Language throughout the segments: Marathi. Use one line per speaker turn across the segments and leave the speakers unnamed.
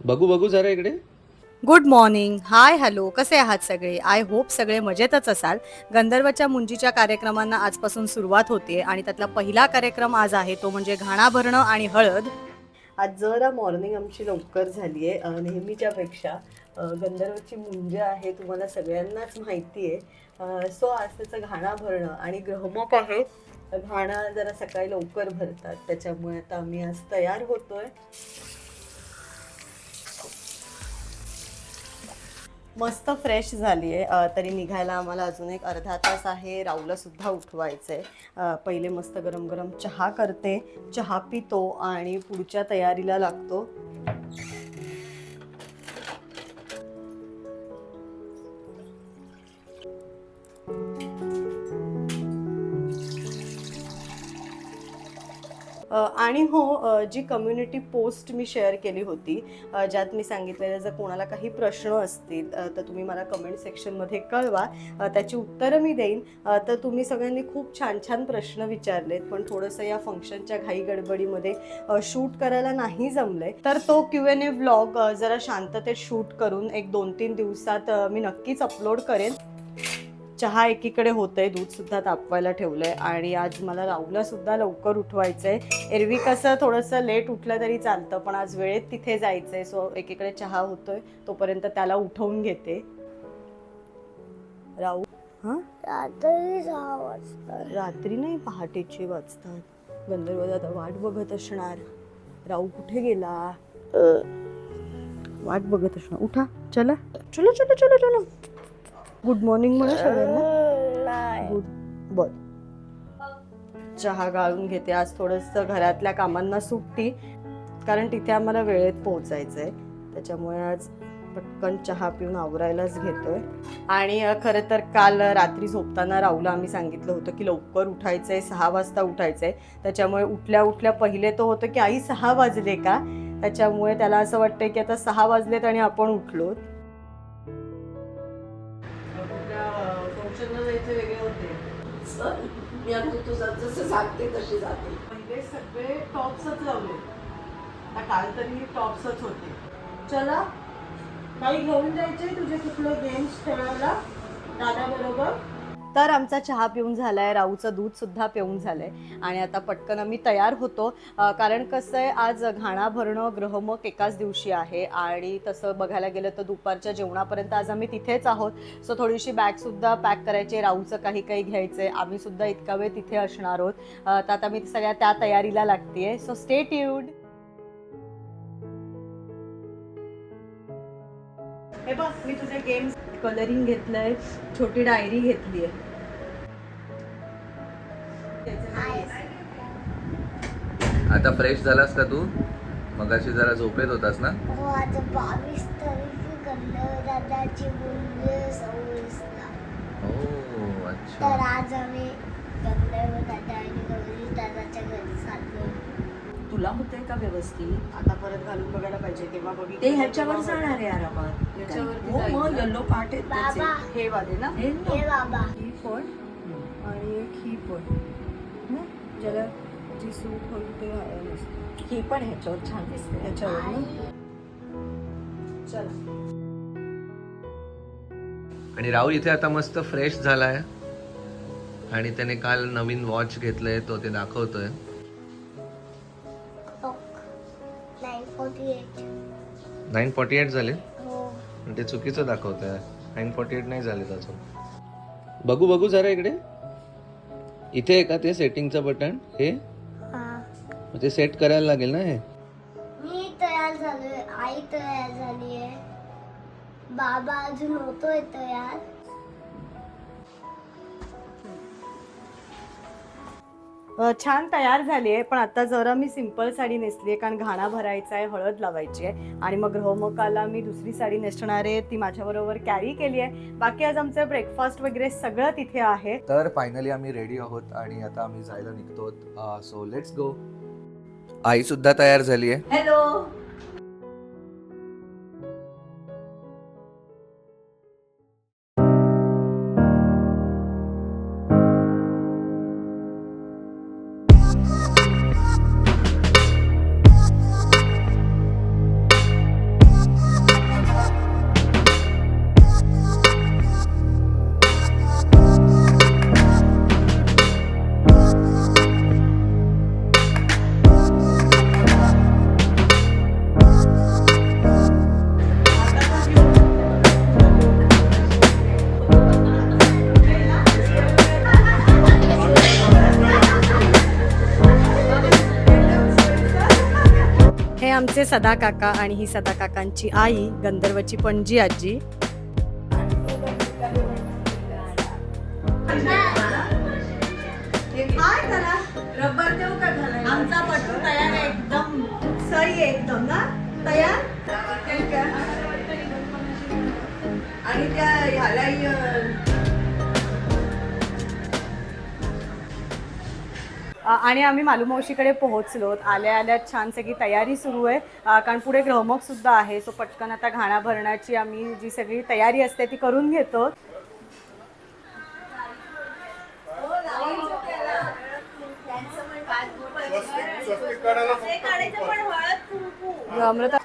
बघू बघू जरा इकडे.
गुड मॉर्निंग हाय हॅलो कसे आहात सगळे? आय होप सगळे मजेतच असाल. गंधर्वच्या मुंजीच्या कार्यक्रमांना आजपासून सुरुवात होते आणि त्यातला पहिला कार्यक्रम आज आहे तो म्हणजे घाणा भरणं आणि हळद. आज जरा मॉर्निंग आमची लवकर झाली आहे. नेहमीच्यापेक्षा गंधर्वची मुंज आहे तुम्हाला सगळ्यांनाच माहिती आहे. सो आज त्याचं घाणा भरणं आणि ग्रहमक आहे. घाणा जरा सकाळी लवकर भरतात त्याच्यामुळे आता आम्ही आज तयार होतोय. मस्त फ्रेश झाली आहे तरी निघायला आम्हाला अजून एक अर्धा तास आहे. राऊलासुद्धा उठवायचं आहे पहिले मस्त गरम गरम चहा करते. चहा पितो आणि पुढच्या तयारीला लागतो. आणि हो जी कम्युनिटी पोस्ट मी शेअर केली होती ज्यात मी सांगितलेलं जर कोणाला काही प्रश्न असतील तर तुम्ही मला कमेंट सेक्शनमध्ये कळवा. त्याची उत्तरं मी देईन. तर तुम्ही सगळ्यांनी खूप छान छान प्रश्न विचारलेत पण थोडंसं या फंक्शनच्या घाई गडबडीमध्ये शूट करायला नाही जमले तर तो क्यू एन ए व्लॉग जरा शांततेत शूट करून एक दोन तीन दिवसात मी नक्कीच अपलोड करेन. चहा एकीकडे होतंय दूध सुद्धा तापवायला ठेवलंय आणि आज मला राहुला सुद्धा लवकर उठवायचंय. एरवी कसं थोडंसं लेट उठलं तरी चालतं पण आज वेळेत तिथे जायचंय. सो एकीकडे चहा होतोय तोपर्यंत त्याला उठवून घेते. राहू हा?
रात्री सहा वाजता.
रात्री नाही पहाटेचे वाजतात. गंधर्व दादा वाट बघत असणार. राहू कुठे गेला? वाट बघत असणार. उठा चला. चलो चलो चलो चलो. गुड मॉर्निंग म्हणा सगळ्यांना. गुड बर. चहा गाळून घेते. आज थोडंसं घरातल्या कामांना सुट्टी. कारण तिथे आम्हाला वेळेत पोहोचायचं आहे त्याच्यामुळे आज पटकन चहा पिऊन आवरायलाच घेतोय. आणि खरं तर काल रात्री झोपताना राहुला आम्ही सांगितलं होतं की लवकर उठायचं आहे सहा वाजता उठायचं आहे त्याच्यामुळे उठल्या उठल्या पहिले तो होतं की आई सहा वाजले का? त्याच्यामुळे त्याला असं वाटतंय की आता सहा वाजलेत आणि आपण उठलो जायचे वेगळे होते.
मी अगदी तुझं जसं सांगते तशी जाते.
पहिले सगळे टॉप्सच लावले. आता काल तरी टॉप्सच होते. चला काही घेऊन जायचे तुझे कुठलं गेम्स खेळायला? दादा बरोबर? तर आमचा चहा पिऊन झाला आहे राऊचं दूध सुद्धा पिऊन आहे आणि आता पटकन आम्ही तयार होतो. कारण कसं आहे आज घाणा भरणं ग्रहमक एकाच दिवशी आहे. आणि तसं बघायला गेलं तर दुपारच्या जेवणापर्यंत आज आम्ही तिथेच आहोत. सो थोडीशी बॅगसुद्धा पॅक करायची राऊचं काही काही घ्यायचं आम्ही सुद्धा इतका वेळ तिथे असणार आहोत. तर आता मी सगळ्या त्या तयारीला लागतेय. सो स्टे ट्यूड हे बघ मी तुझे गेम्स कलरिंग घेतलंय छोटी डायरी घेतली आहे
आता फ्रेश झालास का तू? मगाशी जरा झोपेत होतास ना?
हो आता
तुला होतंय का व्यवस्थित?
आता परत घालून बघायला पाहिजे तेव्हा बघितलं
ते ह्याच्यावर जाणार आहे आरामात
ह्याच्यावरती
हो मग? येल्लो त्याचे.
बाबा.
हे वाले ना?
हे ना.
हे बाबा.
ही पण आणि एक ही पण. ना? ज्याला जी सूट होईल ते घालायला असतं.
ही पण ह्याच्यावर छान दिसते.
ह्याच्यावर ना? चला.
आणि राहुल इथे आता मस्त फ्रेश झालाय. आणि त्याने काल नवीन वॉच घेतलंय तो ते दाखवतोय.
Nine forty eight.
झाले?
हो.
ते चुकीचं दाखवतोय. नाईन फॉर्टी एट नाही झाले त्याचं बघू बघू जरा इकडे. इथे आहे का ते सेटिंगचं बटन? हे?
हा.
ते सेट करायला लागेल ना हे?
मी तयार झालोय. आई तयार झाली आहे बाबा अजून होतोय तयार.
छान तयार झाली आहे पण आता जरा मी सिंपल साडी नेसली आहे कारण घाणा भरायचा आहे हळद लावायची आहे. आणि मग ग्रहमकाला मी दुसरी साडी नेसणार आहे ती माझ्याबरोबर कॅरी केली आहे. बाकी आज आमचं ब्रेकफास्ट वगैरे सगळं तिथे आहे.
तर फायनली आम्ही रेडी आहोत आणि आता आम्ही जायला निघतो सो लेट्स गो आई सुद्धा तयार झाली आहे.
हॅलो
आमचे सदा काका आणि ही सदा काकांची आई गंधर्वची पणजी आजी.
आमचा पटू तयार आहे एकदम. सही आहे एकदम ना? तयार? आणि
आम्ही मालूमावशीकडे पोहोचलो. आल्या आल्या छान सगळी तयारी सुरू आहे. कारण पुढे ग्रहमक सुद्धा आहे. सो पटकन आता घाणा भरण्याची आम्ही जी सगळी तयारी असते ती करून घेतो. अमृता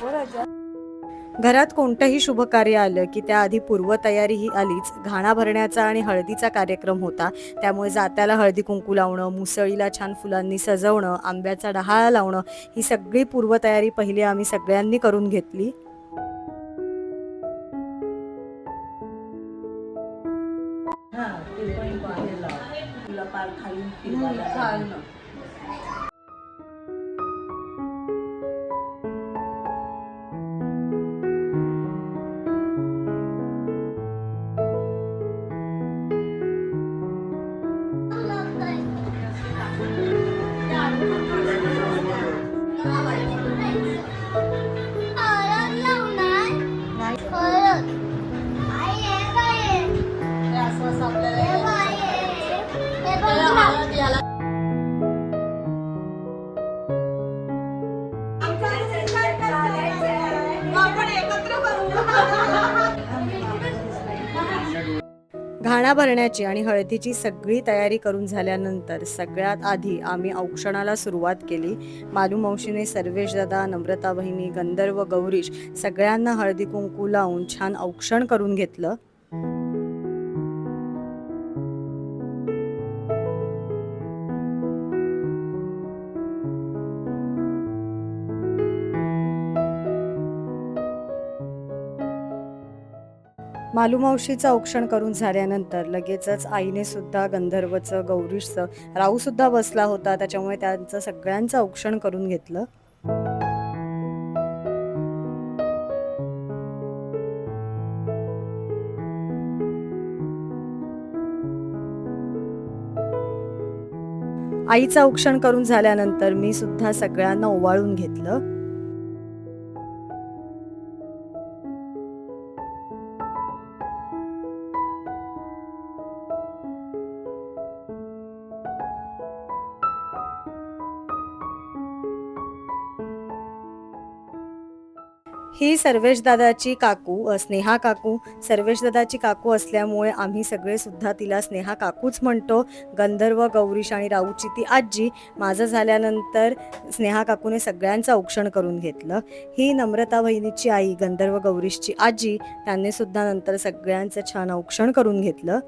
हो घरात कोणतंही शुभ कार्य आलं की त्याआधी पूर्वतयारी ही आलीच. घाणा भरण्याचा आणि हळदीचा कार्यक्रम होता. त्यामुळे जात्याला हळदी कुंकू लावणं मुसळीला छान फुलांनी सजवणं आंब्याचा डहाळा लावणं ही सगळी पूर्वतयारी पहिली आम्ही सगळ्यांनी करून घेतली.
हा खाली
घाणा भरण्याची आणि हळदीची सगळी तयारी करून झाल्यानंतर सगळ्यात आधी आम्ही औक्षणाला सुरुवात केली. मालू मावशीने सर्वेश दादा नम्रता बहिणी गंधर्व गौरीश सगळ्यांना हळदी कुंकू लावून छान औक्षण करून घेतलं. मालूमावशीचं औक्षण करून झाल्यानंतर लगेचच आईने सुद्धा गंधर्वचं गौरीशचं राहू सुद्धा बसला होता. त्याच्यामुळे त्यांचं सगळ्यांचं औक्षण करून घेतलं. आईचं औक्षण करून झाल्यानंतर मी सुद्धा सगळ्यांना ओवाळून घेतलं. ही सर्वेश दादाची काकू स्नेहा काकू. सर्वेश दादाची काकू असल्यामुळे आम्ही सगळे सुद्धा तिला स्नेहा काकूच म्हणतो. गंधर्व गौरीश आणि राऊची ती आजी. माझं झाल्यानंतर स्नेहा काकूने सगळ्यांचं औक्षण करून घेतलं. ही नम्रता बहिणीची आई गंधर्व गौरीशची आजी त्यांनी सुद्धा नंतर सगळ्यांचं छान औक्षण करून घेतलं.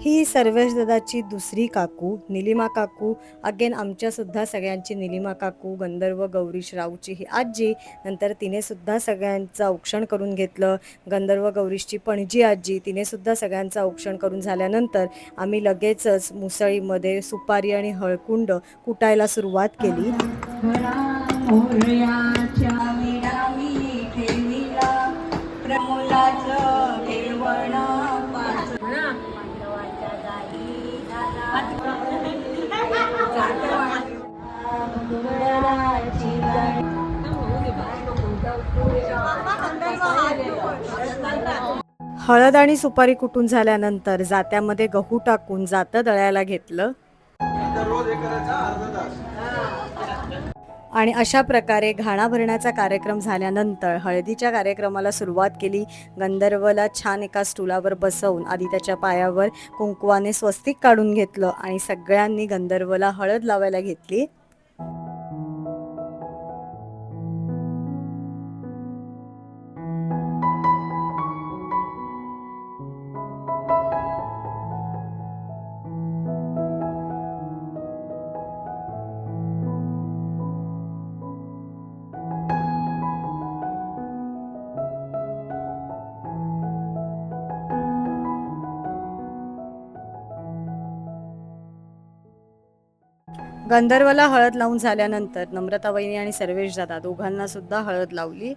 ही सर्वेश दादाची दुसरी काकू निलिमा काकू. अगेन आमच्यासुद्धा सगळ्यांची निलिमा काकू गंधर्व गौरीश राऊची ही आजी. नंतर तिनेसुद्धा सगळ्यांचं औक्षण करून घेतलं. गंधर्व गौरीशची पणजी आजी. तिनेसुद्धा सगळ्यांचं औक्षण करून झाल्यानंतर आम्ही लगेचच मुसळीमध्ये सुपारी आणि हळकुंड कुटायला सुरुवात केली. हळद आणि सुपारी कुटून झाल्यानंतर जात्यामध्ये गहू टाकून जातं दळायला घेतलं. आणि अशा प्रकारे घाणा भरण्याचा कार्यक्रम झाल्यानंतर हळदीच्या कार्यक्रमाला सुरुवात केली. गंधर्वला छान एका स्टुलावर बसवून आधी त्याच्या पायावर कुंकवाने स्वस्तिक काढून घेतलं आणि सगळ्यांनी गंधर्वला हळद लावायला घेतली. गंधर्वला हळद लावून झाल्यानंतर नम्रता वहिनी आणि सर्वेश दादा दोघांना सुद्धा हळद लावली.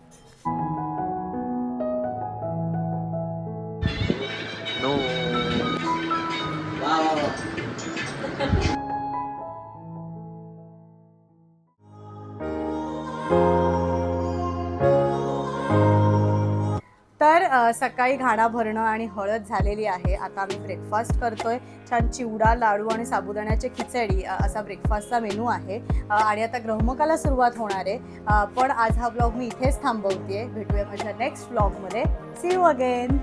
सकाळी घाणा भरणं आणि हळद झालेली आहे. आता आम्ही ब्रेकफास्ट करतोय. छान चिवडा लाडू आणि साबुदाण्याची खिचडी असा ब्रेकफास्टचा मेनू आहे. आणि आता ग्रहमकाला सुरुवात होणार आहे. पण आज हा ब्लॉग मी इथेच थांबवते भेटूया माझ्या नेक्स्ट ब्लॉगमध्ये सी यू अगेन